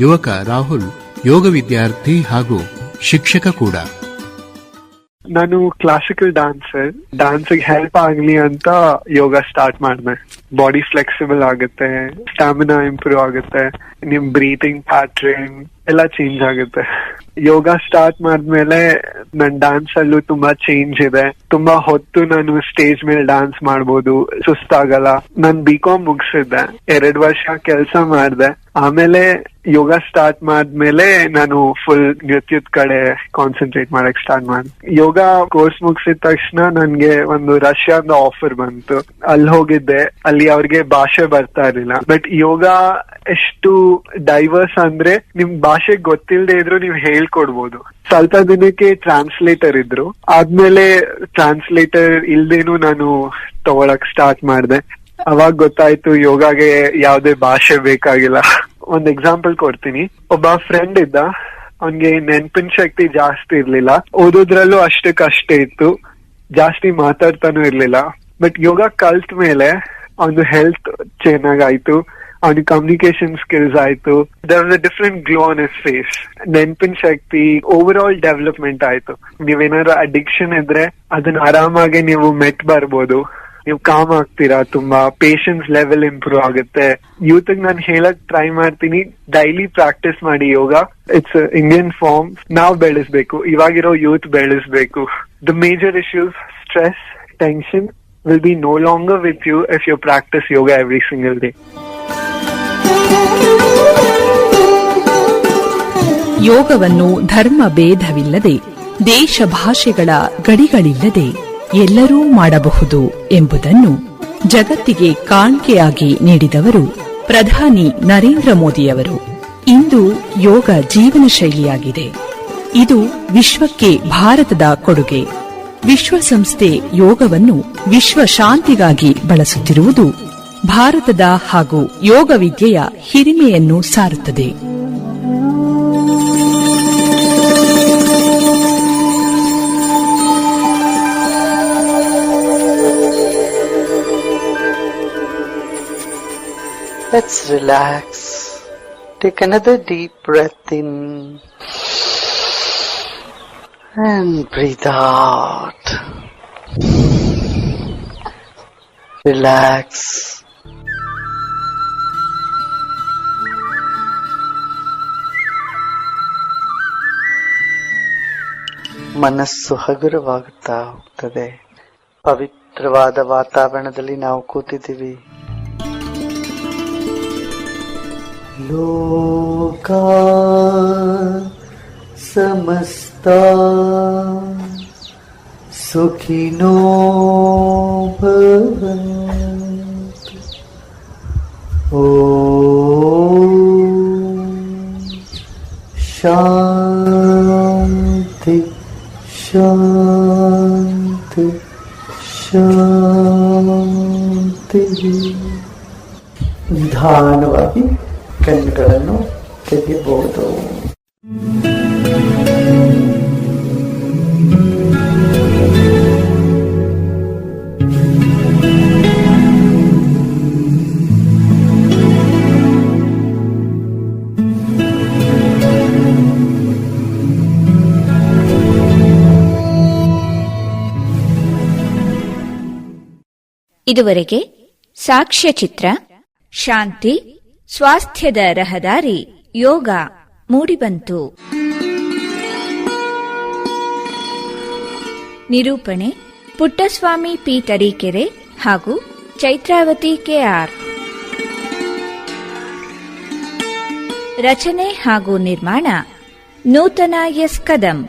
ಯುವಕ ರಾಹುಲ್, ಯೋಗ ವಿದ್ಯಾರ್ಥಿ ಹಾಗೂ ಶಿಕ್ಷಕ ಕೂಡ. ನಾನು ಕ್ಲಾಸಿಕಲ್ ಡಾನ್ಸರ್ ಡಾನ್ಸಿಗೆ ಹೆಲ್ಪ್ ಆಗ್ಲಿ ಅಂತ ಯೋಗ ಸ್ಟಾರ್ಟ್ ಮಾಡಿದೆ. ಬಾಡಿ ಫ್ಲೆಕ್ಸಿಬಲ್ ಆಗುತ್ತೆ ಸ್ಟಾಮಿನಾ ಇಂಪ್ರೂವ್ ಆಗುತ್ತೆ, ನಿಮ್ ಬ್ರೀತಿಂಗ್ ಪ್ಯಾಟ್ರನ್ ಎಲ್ಲ ಚೇಂಜ್ ಆಗುತ್ತೆ. ಯೋಗ ಸ್ಟಾರ್ಟ್ ಮಾಡಿದ್ಮೇಲೆ ನನ್ ಡಾನ್ಸ್ ಅಲ್ಲೂ ತುಂಬಾ ಚೇಂಜ್ ಇದೆ. ತುಂಬಾ ಹೊತ್ತು ನಾನು ಸ್ಟೇಜ್ ಮೇಲೆ ಡಾನ್ಸ್ ಮಾಡ್ಬೋದು, ಸುಸ್ತಾಗಲ್ಲ. ನಾನ್ ಬಿ ಕಾಮ್ ಮುಗಿಸಿದ್ದೆ. ಎರಡ್ ವರ್ಷ ಕೆಲಸ ಮಾಡಿದೆ. ಆಮೇಲೆ ಯೋಗ ಸ್ಟಾರ್ಟ್ ಮಾಡಿದ್ಮೇಲೆ ನಾನು ಫುಲ್ ನೃತ್ಯದ ಕಡೆ ಕಾನ್ಸಂಟ್ರೇಟ್ ಮಾಡಕ್ ಸ್ಟಾರ್ಟ್ ಮಾಡ್ ಯೋಗ ಕೋರ್ಸ್ ಮುಗಿಸಿದ ತಕ್ಷಣ ನನ್ಗೆ ಒಂದು ರಷ್ಯಾದ ಆಫರ್ ಬಂತು. ಅಲ್ಲಿ ಹೋಗಿದ್ದೆ. ಅಲ್ಲಿ ಅವ್ರಿಗೆ ಭಾಷೆ ಬರ್ತಾ ಇರ್ಲಿಲ್ಲ. ಬಟ್ ಯೋಗ ಎಷ್ಟು ಡೈವರ್ಸ್ ಅಂದ್ರೆ ನಿಮ್ ಭಾಷೆ ಗೊತ್ತಿಲ್ಲದೆ ಇದ್ರು ನೀವು ಹೇಳ್ಕೊಡ್ಬೋದು. ಸ್ವಲ್ಪ ದಿನಕ್ಕೆ ಟ್ರಾನ್ಸ್ಲೇಟರ್ ಇದ್ರು. ಆದ್ಮೇಲೆ ಟ್ರಾನ್ಸ್ಲೇಟರ್ ಇಲ್ದೇನು ನಾನು ತಗೊಳಕ್ ಸ್ಟಾರ್ಟ್ ಮಾಡಿದೆ. ಅವಾಗ ಗೊತ್ತಾಯ್ತು ಯೋಗಾಗೆ ಯಾವ್ದೇ ಭಾಷೆ ಬೇಕಾಗಿಲ್ಲ. ಒಂದ್ ಎಕ್ಸಾಂಪಲ್ ಕೊಡ್ತೀನಿ. ಒಬ್ಬ ಫ್ರೆಂಡ್ ಇದ್ದ. ಅವನ್ಗೆ ನೆನ್ಪಿನ ಶಕ್ತಿ ಜಾಸ್ತಿ ಇರ್ಲಿಲ್ಲ. ಓದೋದ್ರಲ್ಲೂ ಅಷ್ಟಕ್ಕಷ್ಟೇ ಇತ್ತು. ಜಾಸ್ತಿ ಮಾತಾಡ್ತಾನೂ ಇರ್ಲಿಲ್ಲ. ಬಟ್ ಯೋಗ ಕಲ್ತ್ ಮೇಲೆ ಅವನು ಹೆಲ್ತ್ ಚೆನ್ನಾಗಾಯ್ತು ಅವನ ಕಮ್ಯುನಿಕೇಶನ್ ಸ್ಕಿಲ್ಸ್ ಆಯ್ತು. There was a different glow on his face ನೆನ್ಪಿನ ಶಕ್ತಿ ಓವರ್ ಆಲ್ ಡೆವಲಪ್ಮೆಂಟ್ ಆಯ್ತು. ನೀವೇನಾದ್ರು ಅಡಿಕ್ಷನ್ ಇದ್ರೆ ಅದನ್ನ ಆರಾಮಾಗಿ ನೀವು ಮೆಟ್ ಬರ್ಬೋದು. ನೀವು ಕಾಮ್ ಆಗ್ತೀರಾ? ತುಂಬಾ ಪೇಷನ್ಸ್ ಲೆವೆಲ್ ಇಂಪ್ರೂವ್ ಆಗುತ್ತೆ. ಯೂತ್ ನಾನು ಹೇಳಕ್ ಟ್ರೈ ಮಾಡ್ತೀನಿ. ಡೈಲಿ ಪ್ರಾಕ್ಟೀಸ್ ಮಾಡಿ ಯೋಗ. ಇಟ್ಸ್ ಇಂಡಿಯನ್ ಫಾರ್ಮ್ ನಾವ್ ಬೆಳೆಸ್ಬೇಕು. ಇವಾಗಿರೋ ಯೂತ್ ಬೆಳೆಸ್ಬೇಕು. The major issues stress tension will be no longer with you if you practice yoga every single day ಯೋಗವನ್ನು ಧರ್ಮ ಭೇದವಿಲ್ಲದೆ, ದೇಶ ಭಾಷೆಗಳ ಗಡಿಗಳಿಲ್ಲದೆ. ಎಲ್ಲರೂ ಮಾಡಬಹುದು ಎಂಬುದನ್ನು ಜಗತ್ತಿಗೆ ಕಾಣಿಕೆಯಾಗಿ ನೀಡಿದವರು ಪ್ರಧಾನಿ ನರೇಂದ್ರ ಮೋದಿಯವರು. ಇಂದು ಯೋಗ ಜೀವನ ಶೈಲಿಯಾಗಿದೆ. ಇದು ವಿಶ್ವಕ್ಕೆ ಭಾರತದ ಕೊಡುಗೆ. ವಿಶ್ವಸಂಸ್ಥೆ ಯೋಗವನ್ನು ವಿಶ್ವ ಶಾಂತಿಗಾಗಿ ಬಳಸುತ್ತಿರುವುದು ಭಾರತದ ಹಾಗೂ ಯೋಗ ವಿದ್ಯೆಯ ಹಿರಿಮೆಯನ್ನು ಸಾರುತ್ತದೆ. Let's relax. Take another deep breath in and breathe out. Relax. ಮನಸ್ಸು ಹಗುರವಾಗುತ್ತಾ ಹೋಗ್ತದೆ ಪವಿತ್ರವಾದ ವಾತಾವರಣದಲ್ಲಿ ನಾವು ಕೂತಿದ್ದೀವಿ ಲೋಕ ಸಮಸ್ತ ಸುಖಿನೋ ಭವಂತು ಓಂ ಶಾಂತಿ ಶಾಂತಿ ಶಾಂತಿ ನಿಧಾನವಾಗಿ ಕಣ್ಣುಗಳನ್ನು ತೆಗೆಯಬಹುದು. ಇದುವರೆಗೆ ಸಾಕ್ಷ್ಯಚಿತ್ರ ಶಾಂತಿ ಸ್ವಾಸ್ಥ್ಯದ ರಹದಾರಿ, ಯೋಗ ಮೂಡಿಬಂತು. ನಿರೂಪಣೆ, ಪುಟ್ಟಸ್ವಾಮಿ ಪಿ ತರೀಕೆರೆ ಹಾಗೂ ಚೈತ್ರಾವತಿ ಕೆಆರ್. ರಚನೆ ಹಾಗೂ ನಿರ್ಮಾಣ, ನೂತನ ಎಸ್ ಕದಂ.